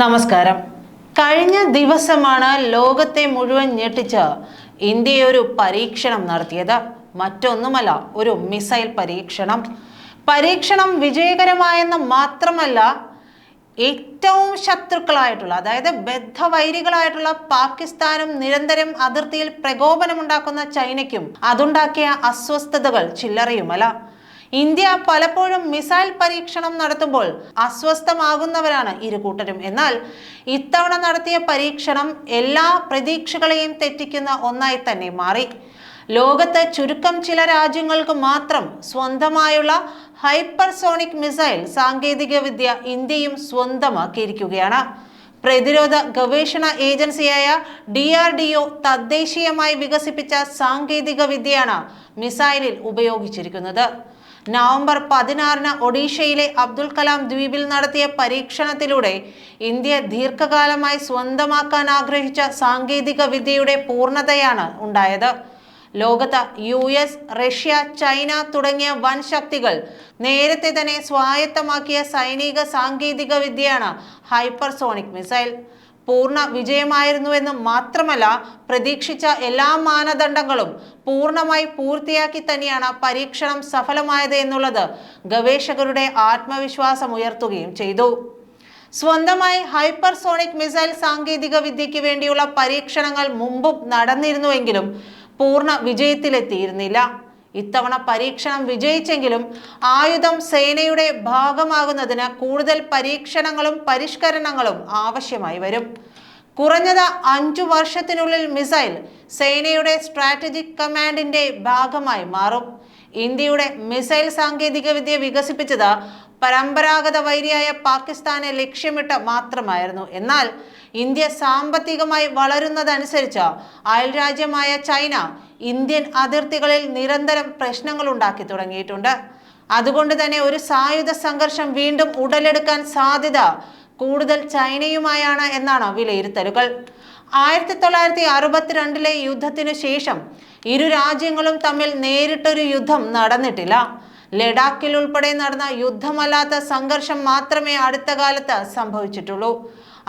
നമസ്കാരം. കഴിഞ്ഞ ദിവസമാണ് ലോകത്തെ മുഴുവൻ ഞെട്ടിച്ച് ഇന്ത്യ ഒരു പരീക്ഷണം നടത്തിയത്. മറ്റൊന്നുമല്ല ഒരു മിസൈൽ പരീക്ഷണം. പരീക്ഷണം വിജയകരമായെന്ന് മാത്രമല്ല ഏറ്റവും ശത്രുക്കളായിട്ടുള്ള അതായത് ബദ്ധവൈരികളായിട്ടുള്ള പാകിസ്ഥാനും നിരന്തരം അതിർത്തിയിൽ പ്രകോപനമുണ്ടാക്കുന്ന ചൈനയ്ക്കും അതുണ്ടാക്കിയ അസ്വസ്ഥതകൾ ചില്ലറയുമല്ല. ഇന്ത്യ പലപ്പോഴും മിസൈൽ പരീക്ഷണം നടത്തുമ്പോൾ അസ്വസ്ഥമാകുന്നവരാണ് ഇരു കൂട്ടരും. എന്നാൽ ഇത്തവണ നടത്തിയ പരീക്ഷണം എല്ലാ പ്രതീക്ഷകളെയും തെറ്റിക്കുന്ന ഒന്നായി തന്നെ മാറി. ലോകത്ത് ചുരുക്കം ചില രാജ്യങ്ങൾക്ക് മാത്രം സ്വന്തമായുള്ള ഹൈപ്പർസോണിക് മിസൈൽ സാങ്കേതിക വിദ്യ ഇന്ത്യയും സ്വന്തമാക്കിയിരിക്കുകയാണ്. പ്രതിരോധ ഗവേഷണ ഏജൻസിയായ ഡി ആർ ഡി ഒ തദ്ദേശീയമായി വികസിപ്പിച്ച സാങ്കേതിക വിദ്യയാണ് മിസൈലിൽ ഉപയോഗിച്ചിരിക്കുന്നത്. നവംബർ പതിനാറിന് ഒഡീഷയിലെ അബ്ദുൽ കലാം ദ്വീപിൽ നടത്തിയ പരീക്ഷണത്തിലൂടെ ഇന്ത്യ ദീർഘകാലമായി സ്വന്തമാക്കാൻ ആഗ്രഹിച്ച സാങ്കേതിക വിദ്യയുടെ പൂർണതയാണ് ഉണ്ടായത്. ലോകത്ത് യു എസ് റഷ്യ ചൈന തുടങ്ങിയ വൻ ശക്തികൾ നേരത്തെ തന്നെ സ്വായത്തമാക്കിയ സൈനിക സാങ്കേതിക വിദ്യയാണ് ഹൈപ്പർസോണിക് മിസൈൽ. പൂർണ വിജയമായിരുന്നുവെന്ന് മാത്രമല്ല പ്രതീക്ഷിച്ച എല്ലാ മാനദണ്ഡങ്ങളും പൂർണമായി പൂർത്തിയാക്കി തന്നെയാണ് പരീക്ഷണം സഫലമായത് എന്നുള്ളത് ഗവേഷകരുടെ ആത്മവിശ്വാസം ഉയർത്തുകയും ചെയ്തു. സ്വന്തമായി ഹൈപ്പർസോണിക് മിസൈൽ സാങ്കേതിക വിദ്യയ്ക്ക് വേണ്ടിയുള്ള പരീക്ഷണങ്ങൾ മുമ്പും നടന്നിരുന്നുവെങ്കിലും പൂർണ വിജയത്തിലെത്തിയിരുന്നില്ല. ഇത്തവണ പരീക്ഷണം വിജയിച്ചെങ്കിലും ആയുധം സേനയുടെ ഭാഗമാകുന്നതിന് കൂടുതൽ പരീക്ഷണങ്ങളും പരിഷ്കരണങ്ങളും ആവശ്യമായി വരും. കുറഞ്ഞത് അഞ്ചു വർഷത്തിനുള്ളിൽ മിസൈൽ സേനയുടെ സ്ട്രാറ്റജിക് കമാൻഡിന്റെ ഭാഗമായി മാറും. ഇന്ത്യയുടെ മിസൈൽ സാങ്കേതികവിദ്യ വികസിപ്പിച്ചത് പരമ്പരാഗത വൈരിയായ പാകിസ്ഥാനെ ലക്ഷ്യമിട്ട് മാത്രമായിരുന്നു. എന്നാൽ ഇന്ത്യ സാമ്പത്തികമായി വളരുന്നതനുസരിച്ച് അയൽരാജ്യമായ ചൈന ഇന്ത്യൻ അതിർത്തികളിൽ നിരന്തരം പ്രശ്നങ്ങൾ ഉണ്ടാക്കി തുടങ്ങിയിട്ടുണ്ട്. അതുകൊണ്ട് തന്നെ ഒരു സായുധ സംഘർഷം വീണ്ടും ഉടലെടുക്കാൻ സാധ്യത കൂടുതൽ ചൈനയുമായാണ് എന്നാണ് വിലയിരുത്തലുകൾ. ആയിരത്തി തൊള്ളായിരത്തി അറുപത്തിരണ്ടിലെ യുദ്ധത്തിനു ശേഷം ഇരു രാജ്യങ്ങളും തമ്മിൽ നേരിട്ടൊരു യുദ്ധം നടന്നിട്ടില്ല. ലഡാക്കിൽ ഉൾപ്പെടെ നടന്ന യുദ്ധമല്ലാത്ത സംഘർഷം മാത്രമേ അടുത്ത കാലത്ത് സംഭവിച്ചിട്ടുള്ളൂ.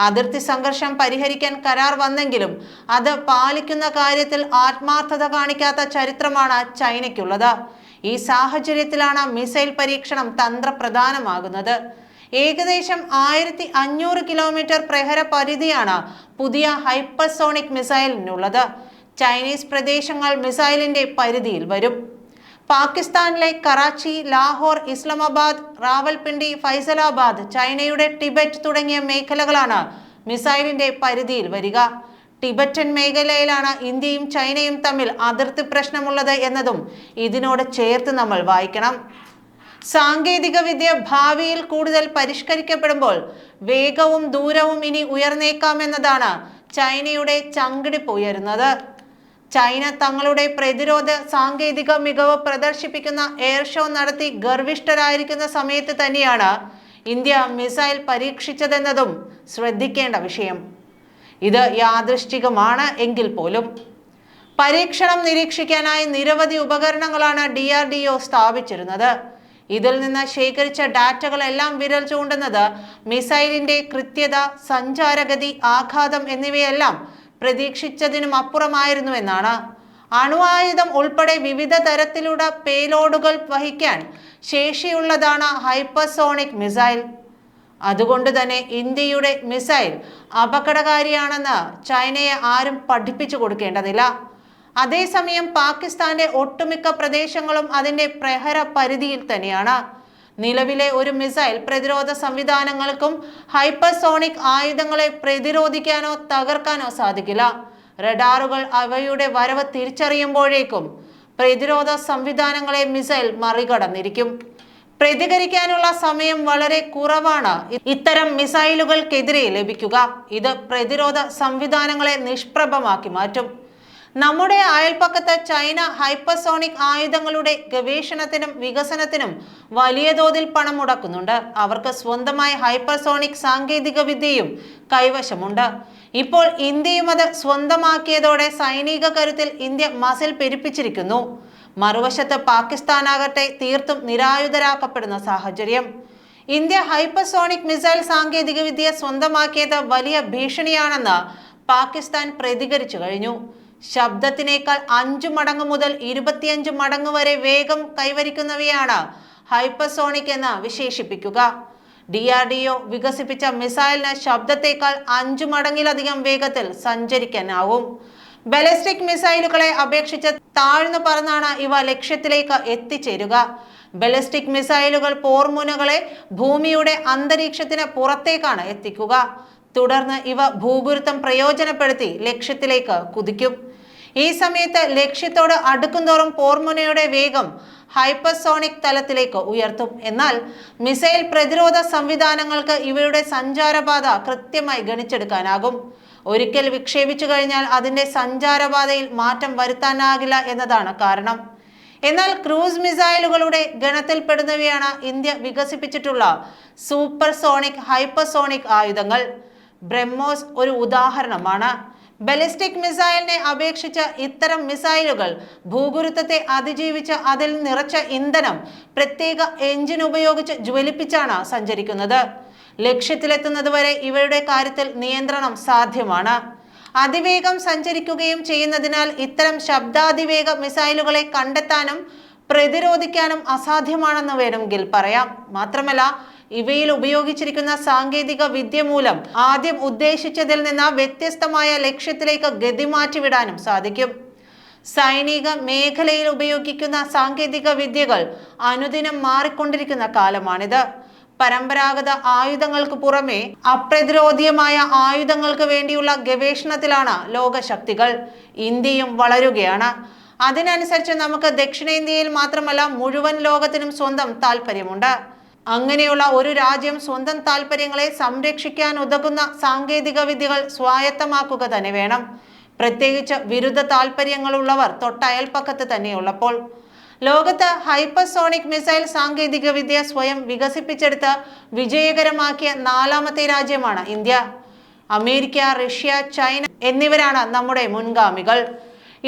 അതിർത്തി സംഘർഷം പരിഹരിക്കാൻ കരാർ വന്നെങ്കിലും അത് പാലിക്കുന്ന കാര്യത്തിൽ ആത്മാർത്ഥത കാണിക്കാത്ത ചരിത്രമാണ് ചൈനയ്ക്കുള്ളത്. ഈ സാഹചര്യത്തിലാണ് മിസൈൽ പരീക്ഷണം തന്ത്രപ്രധാനമാകുന്നത്. ഏകദേശം ആയിരത്തി അഞ്ഞൂറ് കിലോമീറ്റർ പ്രഹര പരിധിയാണ് പുതിയ ഹൈപ്പർസോണിക് മിസൈലിനുള്ളത്. ചൈനീസ് പ്രദേശങ്ങൾ മിസൈലിന്റെ പരിധിയിൽ വരും. പാകിസ്ഥാനിലെ കറാച്ചി ലാഹോർ ഇസ്ലാമാബാദ് റാവൽപിണ്ടി ഫൈസലാബാദ് ചൈനയുടെ ടിബറ്റ് തുടങ്ങിയ മേഖലകളാണ് മിസൈലിന്റെ പരിധിയിൽ വരിക. ടിബറ്റൻ മേഖലയിലാണ് ഇന്ത്യയും ചൈനയും തമ്മിൽ അതിർത്തി പ്രശ്നമുള്ളത് എന്നതും ഇതിനോട് ചേർത്ത് നമ്മൾ വായിക്കണം. സാങ്കേതിക വിദ്യ ഭാവിയിൽ കൂടുതൽ പരിഷ്കരിക്കപ്പെടുമ്പോൾ വേഗവും ദൂരവും ഇനി ഉയർന്നേക്കാമെന്നതാണ് ചൈനയുടെ ചങ്കിടിപ്പ് ഉയരുന്നത്. ചൈന തങ്ങളുടെ പ്രതിരോധ സാങ്കേതിക മികവ് പ്രദർശിപ്പിക്കുന്ന എയർ ഷോ നടത്തി ഗർവിഷ്ഠരായിരിക്കുന്ന സമയത്ത് തന്നെയാണ് ഇന്ത്യ മിസൈൽ പരീക്ഷിച്ചതെന്നതും ശ്രദ്ധിക്കേണ്ട വിഷയം. ഇത് യാദൃശ്ചികമാണ് എങ്കിൽ പോലും. പരീക്ഷണം നിരീക്ഷിക്കാനായി നിരവധി ഉപകരണങ്ങളാണ് ഡി ആർ ഡി ഒ സ്ഥാപിച്ചിരുന്നത്. ഇതിൽ നിന്ന് ശേഖരിച്ച ഡാറ്റകളെല്ലാം വിരൽ ചൂണ്ടുന്നത് മിസൈലിന്റെ കൃത്യത സഞ്ചാരഗതി ആഘാതം എന്നിവയെല്ലാം പ്രതീക്ഷിച്ചതിനും അപ്പുറമായിരുന്നുവെന്നാണ്. അണുവായുധം ഉൾപ്പെടെ വിവിധ തരത്തിലുള്ള പേലോഡുകൾ വഹിക്കാൻ ശേഷിയുള്ളതാണ് ഹൈപ്പർസോണിക് മിസൈൽ. അതുകൊണ്ട് തന്നെ ഇന്ത്യയുടെ മിസൈൽ അപകടകാരിയാണെന്ന് ചൈനയെ ആരും പഠിപ്പിച്ചു കൊടുക്കേണ്ടതില്ല. അതേസമയം പാകിസ്ഥാന്റെ ഒട്ടുമിക്ക പ്രദേശങ്ങളും അതിന്റെ പ്രഹര പരിധിയിൽ തന്നെയാണ്. നിലവിലെ ഒരു മിസൈൽ പ്രതിരോധ സംവിധാനങ്ങൾക്കും ഹൈപ്പർസോണിക് ആയുധങ്ങളെ പ്രതിരോധിക്കാനോ തകർക്കാനോ സാധിക്കില്ല. റഡാറുകൾ അവയുടെ വരവ് തിരിച്ചറിയുമ്പോഴേക്കും പ്രതിരോധ സംവിധാനങ്ങളെ മിസൈൽ മറികടന്നിരിക്കും. പ്രതികരിക്കാനുള്ള സമയം വളരെ കുറവാണ്. ഇത്തരം മിസൈലുകൾക്കെതിരെ ലഭിക്കുക. ഇത് പ്രതിരോധ സംവിധാനങ്ങളെ നിഷ്പ്രഭമാക്കി മാറ്റും. നമ്മുടെ അയൽപ്പക്കത്ത് ചൈന ഹൈപ്പർസോണിക് ആയുധങ്ങളുടെ ഗവേഷണത്തിനും വികസനത്തിനും വലിയ തോതിൽ പണം മുടക്കുന്നുണ്ട്. അവർക്ക് സ്വന്തമായി ഹൈപ്പർസോണിക് സാങ്കേതിക വിദ്യയും കൈവശമുണ്ട്. ഇപ്പോൾ ഇന്ത്യയും അത് സ്വന്തമാക്കിയതോടെ സൈനിക കരുത്തിൽ ഇന്ത്യ മസിൽ പെരുപ്പിച്ചിരിക്കുന്നു. മറുവശത്ത് പാകിസ്ഥാനാകട്ടെ തീർത്തും നിരായുധരാക്കപ്പെടുന്ന സാഹചര്യം. ഇന്ത്യ ഹൈപ്പർസോണിക് മിസൈൽ സാങ്കേതികവിദ്യ സ്വന്തമാക്കിയത് വലിയ ഭീഷണിയാണെന്ന് പാകിസ്ഥാൻ പ്രതികരിച്ചു കഴിഞ്ഞു. ശബ്ദത്തിനേക്കാൾ അഞ്ചു മടങ്ങ് മുതൽ ഇരുപത്തിയഞ്ച് മടങ്ങ് വരെ വേഗം കൈവരിക്കുന്നവയാണ് ഹൈപ്പർസോണിക് എന്ന് വിശേഷിപ്പിക്കുക. ഡി ആർ ഡി ഒ വികസിപ്പിച്ച മിസൈലിന് ശബ്ദത്തേക്കാൾ അഞ്ചു മടങ്ങിലധികം വേഗത്തിൽ സഞ്ചരിക്കാനാവും. ബലിസ്റ്റിക് മിസൈലുകളെ അപേക്ഷിച്ച് താഴ്ന്നു പറന്നാണ് ഇവ ലക്ഷ്യത്തിലേക്ക് എത്തിച്ചേരുക. ബലിസ്റ്റിക് മിസൈലുകൾ പോർമുനകളെ ഭൂമിയുടെ അന്തരീക്ഷത്തിന് പുറത്തേക്കാണ് എത്തിക്കുക. തുടർന്ന് ഇവ ഭൂപുരുത്തം പ്രയോജനപ്പെടുത്തി ലക്ഷ്യത്തിലേക്ക് കുതിക്കും. ഈ സമയത്ത് ലക്ഷ്യത്തോട് അടുക്കുന്തോറും പോർമുനയുടെ വേഗം ഹൈപ്പർസോണിക് തലത്തിലേക്ക് ഉയർത്തും. എന്നാൽ മിസൈൽ പ്രതിരോധ സംവിധാനങ്ങൾക്ക് ഇവയുടെ സഞ്ചാരപാത കൃത്യമായി ഗണിച്ചെടുക്കാനാകും. ഒരിക്കൽ വിക്ഷേപിച്ചു കഴിഞ്ഞാൽ അതിന്റെ സഞ്ചാരപാതയിൽ മാറ്റം വരുത്താനാകില്ല എന്നതാണ് കാരണം. എന്നാൽ ക്രൂസ് മിസൈലുകളുടെ ഗണത്തിൽപ്പെടുന്നവയാണ് ഇന്ത്യ വികസിപ്പിച്ചിട്ടുള്ള സൂപ്പർസോണിക് ഹൈപ്പർസോണിക് ആയുധങ്ങൾ. ബ്രഹ്മോസ് ഒരു ഉദാഹരണമാണ്. ബലിസ്റ്റിക് മിസൈലിനെ അപേക്ഷിച്ച് ഇത്തരം മിസൈലുകൾ ഭൂഗുരുത്വത്തെ അതിജീവിച്ച് അതിൽ നിറച്ച ഇന്ധനം പ്രത്യേക എഞ്ചിൻ ഉപയോഗിച്ച് ജ്വലിപ്പിച്ചാണ് സഞ്ചരിക്കുന്നത്. ലക്ഷ്യത്തിലെത്തുന്നതുവരെ ഇവയുടെ കാര്യത്തിൽ നിയന്ത്രണം സാധ്യമാണ്. അതിവേഗം സഞ്ചരിക്കുകയും ചെയ്യുന്നതിനാൽ ഇത്തരം ശബ്ദാതിവേഗ മിസൈലുകളെ കണ്ടെത്താനും പ്രതിരോധിക്കാനും അസാധ്യമാണെന്ന് വേണമെങ്കിൽ പറയാം. മാത്രമല്ല ഇവയിൽ ഉപയോഗിച്ചിരിക്കുന്ന സാങ്കേതിക വിദ്യ മൂലം ആദ്യം ഉദ്ദേശിച്ചതിൽ നിന്ന് വ്യത്യസ്തമായ ലക്ഷ്യത്തിലേക്ക് ഗതിമാറ്റിവിടാനും സാധിക്കും. സൈനിക മേഖലയിൽ ഉപയോഗിക്കുന്ന സാങ്കേതിക വിദ്യകൾ അനുദിനം മാറിക്കൊണ്ടിരിക്കുന്ന കാലമാണിത്. പരമ്പരാഗത ആയുധങ്ങൾക്ക് പുറമെ അപ്രതിരോധ്യമായ ആയുധങ്ങൾക്ക് വേണ്ടിയുള്ള ഗവേഷണത്തിലാണ് ലോകശക്തികൾ. ഇന്ത്യയും വളരുകയാണ്. അതിനനുസരിച്ച് നമുക്ക് ദക്ഷിണേന്ത്യയിൽ മാത്രമല്ല മുഴുവൻ ലോകത്തിനും സ്വന്തം താല്പര്യമുണ്ട് അങ്ങനെയുള്ള ഒരു രാജ്യം സ്വന്തം താല്പര്യങ്ങളെ സംരക്ഷിക്കാൻ ഉതകുന്ന സാങ്കേതിക വിദ്യകൾ സ്വായത്തമാക്കുക തന്നെ വേണം. പ്രത്യേകിച്ച് വിരുദ്ധ താല്പര്യങ്ങളുള്ളവർ തൊട്ടയൽപ്പക്കത്ത് തന്നെയുള്ളപ്പോൾ. ലോകത്ത് ഹൈപ്പർസോണിക് മിസൈൽ സാങ്കേതിക വിദ്യ സ്വയം വികസിപ്പിച്ചെടുത്ത് വിജയകരമാക്കിയ നാലാമത്തെ രാജ്യമാണ് ഇന്ത്യ. അമേരിക്ക റഷ്യ ചൈന എന്നിവരാണ് നമ്മുടെ മുൻഗാമികൾ.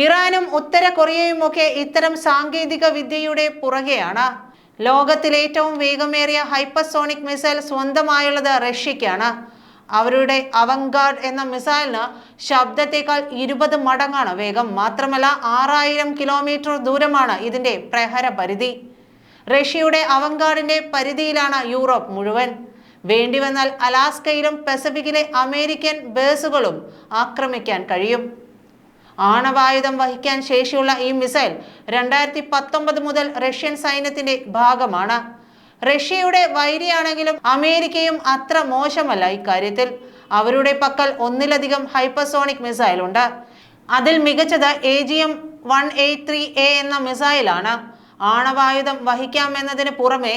ഇറാനും ഉത്തര കൊറിയയുമൊക്കെ ഇത്തരം സാങ്കേതിക വിദ്യയുടെ പുറകെയാണ്. ലോകത്തിലെ ഏറ്റവും വേഗമേറിയ ഹൈപ്പർസോണിക് മിസൈൽ സ്വന്തമായുള്ളത് റഷ്യക്കാണ്. അവരുടെ അവങ്കാർഡ് എന്ന മിസൈലിന് ശബ്ദത്തേക്കാൾ ഇരുപത് മടങ്ങാണ് വേഗം. മാത്രമല്ല ആറായിരം കിലോമീറ്റർ ദൂരമാണ് ഇതിന്റെ പ്രഹര പരിധി. റഷ്യയുടെ അവങ്കാർഡിന്റെ പരിധിയിലാണ് യൂറോപ്പ് മുഴുവൻ. വേണ്ടിവന്നാൽ അലാസ്കയിലും പസഫിക്കിലെ അമേരിക്കൻ ബേസുകളും ആക്രമിക്കാൻ കഴിയും. ആണവായുധം വഹിക്കാൻ ശേഷിയുള്ള ഈ മിസൈൽ രണ്ടായിരത്തി പത്തൊമ്പത് മുതൽ റഷ്യൻ സൈന്യത്തിന്റെ ഭാഗമാണ്. റഷ്യയുടെ വൈരിയാണെങ്കിലും അമേരിക്കയും അത്ര മോശമല്ല ഇക്കാര്യത്തിൽ. അവരുടെ പക്കൽ ഒന്നിലധികം ഹൈപ്പർസോണിക് മിസൈൽ ഉണ്ട് അതിൽ മികച്ചത് A G M one eight three A എന്ന മിസൈലാണ്. ആണവായുധം വഹിക്കാമെന്നതിന് പുറമെ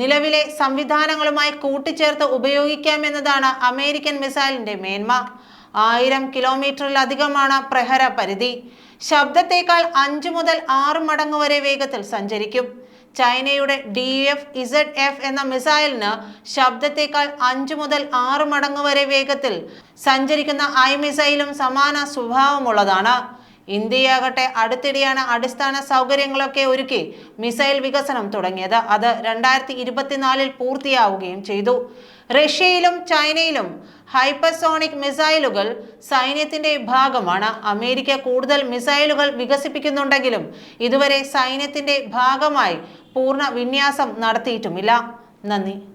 നിലവിലെ സംവിധാനങ്ങളുമായി കൂട്ടിച്ചേർത്ത് ഉപയോഗിക്കാമെന്നതാണ് അമേരിക്കൻ മിസൈലിന്റെ മേന്മ. ആയിരം കിലോമീറ്ററിലധികമാണ് പ്രഹര പരിധി. ശബ്ദത്തേക്കാൾ അഞ്ചു മുതൽ ആറ് മടങ്ങ് വരെ വേഗത്തിൽ സഞ്ചരിക്കും. ചൈനയുടെ ഡി എഫ് ഇസഡ് എഫ് എന്ന മിസൈലിന് ശബ്ദത്തേക്കാൾ അഞ്ചു മുതൽ ആറ് മടങ്ങ് വരെ വേഗത്തിൽ സഞ്ചരിക്കുന്ന ഐ മിസൈലും സമാന സ്വഭാവമുള്ളതാണ്. ഇന്ത്യയാകട്ടെ അടുത്തിടെയാണ് അടിസ്ഥാന സൗകര്യങ്ങളൊക്കെ ഒരുക്കി മിസൈൽ വികസനം തുടങ്ങിയത്. അത് രണ്ടായിരത്തി ഇരുപത്തിനാലിൽ പൂർത്തിയാവുകയും ചെയ്തു. റഷ്യയിലും ചൈനയിലും ഹൈപ്പർസോണിക് മിസൈലുകൾ സൈന്യത്തിന്റെ ഭാഗമാണ്. അമേരിക്ക കൂടുതൽ മിസൈലുകൾ വികസിപ്പിക്കുന്നുണ്ടെങ്കിലും ഇതുവരെ സൈന്യത്തിന്റെ ഭാഗമായി പൂർണ വിന്യാസം നടത്തിയിട്ടുമില്ല. നന്ദി.